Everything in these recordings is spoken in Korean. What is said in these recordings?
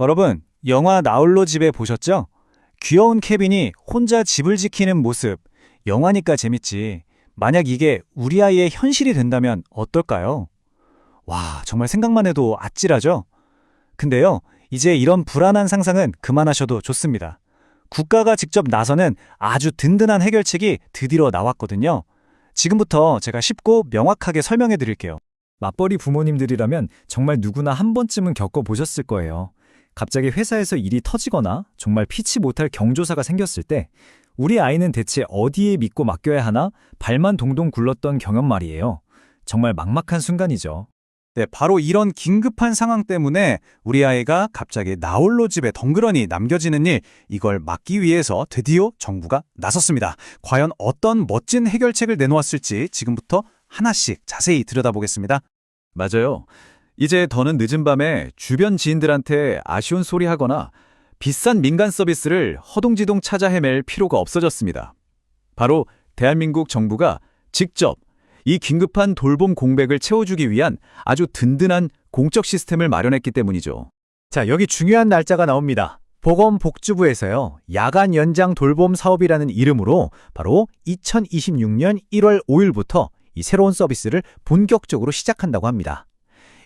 여러분, 영화 나홀로 집에 보셨죠? 귀여운 케빈이 혼자 집을 지키는 모습. 영화니까 재밌지. 만약 이게 우리 아이의 현실이 된다면 어떨까요? 와, 정말 생각만 해도 아찔하죠? 근데요, 이제 이런 불안한 상상은 그만하셔도 좋습니다. 국가가 직접 나서는 아주 든든한 해결책이 드디어 나왔거든요. 지금부터 제가 쉽고 명확하게 설명해 드릴게요. 맞벌이 부모님들이라면 정말 누구나 한 번쯤은 겪어보셨을 거예요. 갑자기 회사에서 일이 터지거나 정말 피치 못할 경조사가 생겼을 때 우리 아이는 대체 어디에 믿고 맡겨야 하나 발만 동동 굴렀던 경험 말이에요. 정말 막막한 순간이죠. 네, 바로 이런 긴급한 상황 때문에 우리 아이가 갑자기 나홀로 집에 덩그러니 남겨지는 일, 이걸 막기 위해서 드디어 정부가 나섰습니다. 과연 어떤 멋진 해결책을 내놓았을지 지금부터 하나씩 자세히 들여다보겠습니다. 맞아요. 이제 더는 늦은 밤에 주변 지인들한테 아쉬운 소리 하거나 비싼 민간 서비스를 허둥지둥 찾아 헤맬 필요가 없어졌습니다. 바로 대한민국 정부가 직접 이 긴급한 돌봄 공백을 채워주기 위한 아주 든든한 공적 시스템을 마련했기 때문이죠. 자, 여기 중요한 날짜가 나옵니다. 보건복지부에서요, 야간 연장 돌봄 사업이라는 이름으로 바로 2026년 1월 5일부터 이 새로운 서비스를 본격적으로 시작한다고 합니다.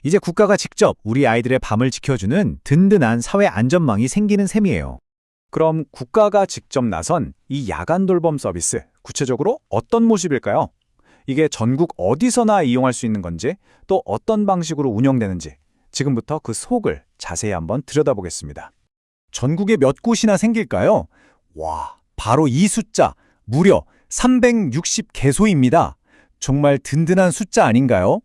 이제 국가가 직접 우리 아이들의 밤을 지켜주는 든든한 사회 안전망이 생기는 셈이에요. 그럼 국가가 직접 나선 이 야간 돌봄 서비스, 구체적으로 어떤 모습일까요? 이게 전국 어디서나 이용할 수 있는 건지, 또 어떤 방식으로 운영되는지, 지금부터 그 속을 자세히 한번 들여다보겠습니다. 전국에 몇 곳이나 생길까요? 와, 바로 이 숫자, 무려 360개소입니다. 정말 든든한 숫자 아닌가요?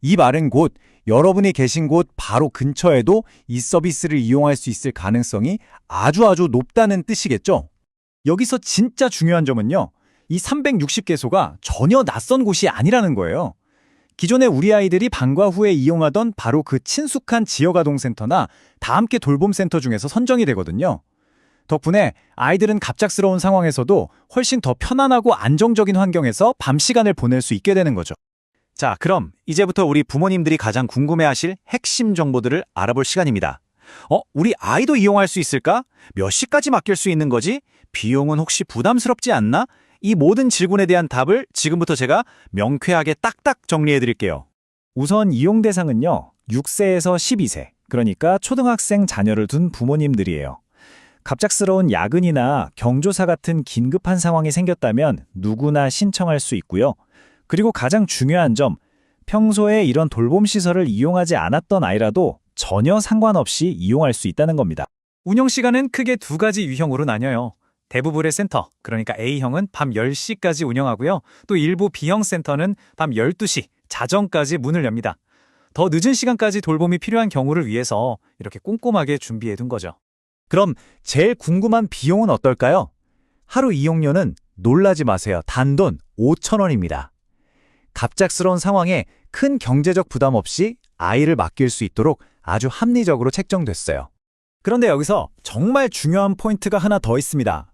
이 말은 곧 여러분이 계신 곳 바로 근처에도 이 서비스를 이용할 수 있을 가능성이 아주 아주 높다는 뜻이겠죠? 여기서 진짜 중요한 점은요. 이 360개소가 전혀 낯선 곳이 아니라는 거예요. 기존에 우리 아이들이 방과 후에 이용하던 바로 그 친숙한 지역아동센터나 다 함께 돌봄센터 중에서 선정이 되거든요. 덕분에 아이들은 갑작스러운 상황에서도 훨씬 더 편안하고 안정적인 환경에서 밤 시간을 보낼 수 있게 되는 거죠. 자, 그럼 이제부터 우리 부모님들이 가장 궁금해하실 핵심 정보들을 알아볼 시간입니다. 어, 우리 아이도 이용할 수 있을까? 몇 시까지 맡길 수 있는 거지? 비용은 혹시 부담스럽지 않나? 이 모든 질문에 대한 답을 지금부터 제가 명쾌하게 딱딱 정리해 드릴게요. 우선 이용 대상은요, 6세에서 12세, 그러니까 초등학생 자녀를 둔 부모님들이에요. 갑작스러운 야근이나 경조사 같은 긴급한 상황이 생겼다면 누구나 신청할 수 있고요. 그리고 가장 중요한 점, 평소에 이런 돌봄 시설을 이용하지 않았던 아이라도 전혀 상관없이 이용할 수 있다는 겁니다. 운영 시간은 크게 두 가지 유형으로 나뉘어요. 대부분의 센터, 그러니까 A형은 밤 10시까지 운영하고요. 또 일부 B형 센터는 밤 12시, 자정까지 문을 엽니다. 더 늦은 시간까지 돌봄이 필요한 경우를 위해서 이렇게 꼼꼼하게 준비해 둔 거죠. 그럼 제일 궁금한 비용은 어떨까요? 하루 이용료는 놀라지 마세요. 단돈 5,000원입니다. 갑작스러운 상황에 큰 경제적 부담 없이 아이를 맡길 수 있도록 아주 합리적으로 책정됐어요. 그런데 여기서 정말 중요한 포인트가 하나 더 있습니다.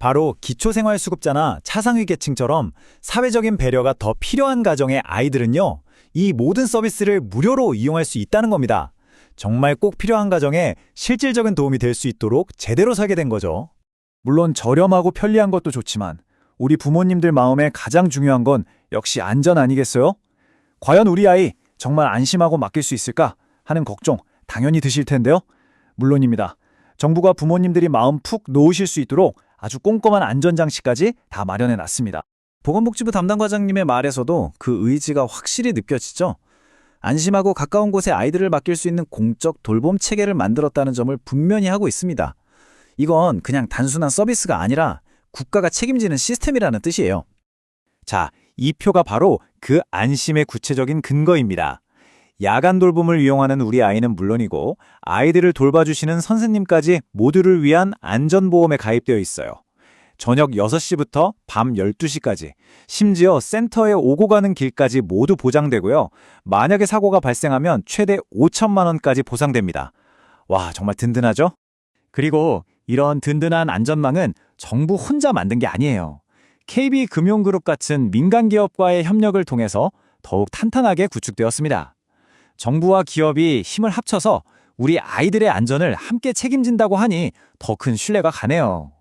바로 기초생활수급자나 차상위계층처럼 사회적인 배려가 더 필요한 가정의 아이들은요, 이 모든 서비스를 무료로 이용할 수 있다는 겁니다. 정말 꼭 필요한 가정에 실질적인 도움이 될 수 있도록 제대로 설계된 거죠. 물론 저렴하고 편리한 것도 좋지만 우리 부모님들 마음에 가장 중요한 건 역시 안전 아니겠어요? 과연 우리 아이 정말 안심하고 맡길 수 있을까 하는 걱정 당연히 드실 텐데요. 물론입니다. 정부가 부모님들이 마음 푹 놓으실 수 있도록 아주 꼼꼼한 안전장치까지 다 마련해 놨습니다. 보건복지부 담당 과장님의 말에서도 그 의지가 확실히 느껴지죠? 안심하고 가까운 곳에 아이들을 맡길 수 있는 공적 돌봄 체계를 만들었다는 점을 분명히 하고 있습니다. 이건 그냥 단순한 서비스가 아니라 국가가 책임지는 시스템이라는 뜻이에요. 자, 이 표가 바로 그 안심의 구체적인 근거입니다. 야간 돌봄을 이용하는 우리 아이는 물론이고 아이들을 돌봐주시는 선생님까지 모두를 위한 안전보험에 가입되어 있어요. 저녁 6시부터 밤 12시까지, 심지어 센터에 오고 가는 길까지 모두 보장되고요. 만약에 사고가 발생하면 최대 5천만 원까지 보상됩니다. 와, 정말 든든하죠? 그리고 이런 든든한 안전망은 정부 혼자 만든 게 아니에요. KB금융그룹 같은 민간 기업과의 협력을 통해서 더욱 탄탄하게 구축되었습니다. 정부와 기업이 힘을 합쳐서 우리 아이들의 안전을 함께 책임진다고 하니 더 큰 신뢰가 가네요.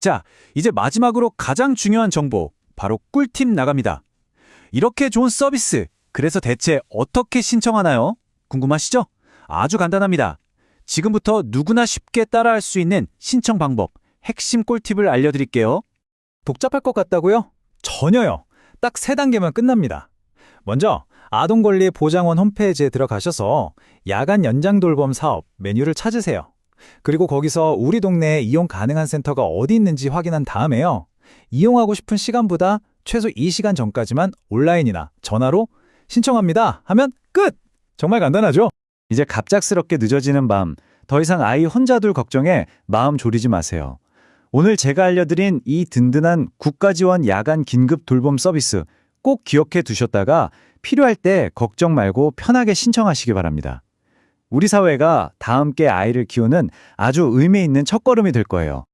자, 이제 마지막으로 가장 중요한 정보, 바로 꿀팁 나갑니다. 이렇게 좋은 서비스, 그래서 대체 어떻게 신청하나요? 궁금하시죠? 아주 간단합니다. 지금부터 누구나 쉽게 따라할 수 있는 신청 방법, 핵심 꿀팁을 알려드릴게요. 복잡할 것 같다고요? 전혀요. 딱 세 단계면 끝납니다. 먼저 아동권리 보장원 홈페이지에 들어가셔서 야간 연장 돌봄 사업 메뉴를 찾으세요. 그리고 거기서 우리 동네에 이용 가능한 센터가 어디 있는지 확인한 다음에요. 이용하고 싶은 시간보다 최소 2시간 전까지만 온라인이나 전화로 신청합니다 하면 끝! 정말 간단하죠? 이제 갑작스럽게 늦어지는 밤, 더 이상 아이 혼자 둘 걱정에 마음 졸이지 마세요. 오늘 제가 알려드린 이 든든한 국가 지원 야간 긴급 돌봄 서비스 꼭 기억해 두셨다가 필요할 때 걱정 말고 편하게 신청하시기 바랍니다. 우리 사회가 다 함께 아이를 키우는 아주 의미 있는 첫걸음이 될 거예요.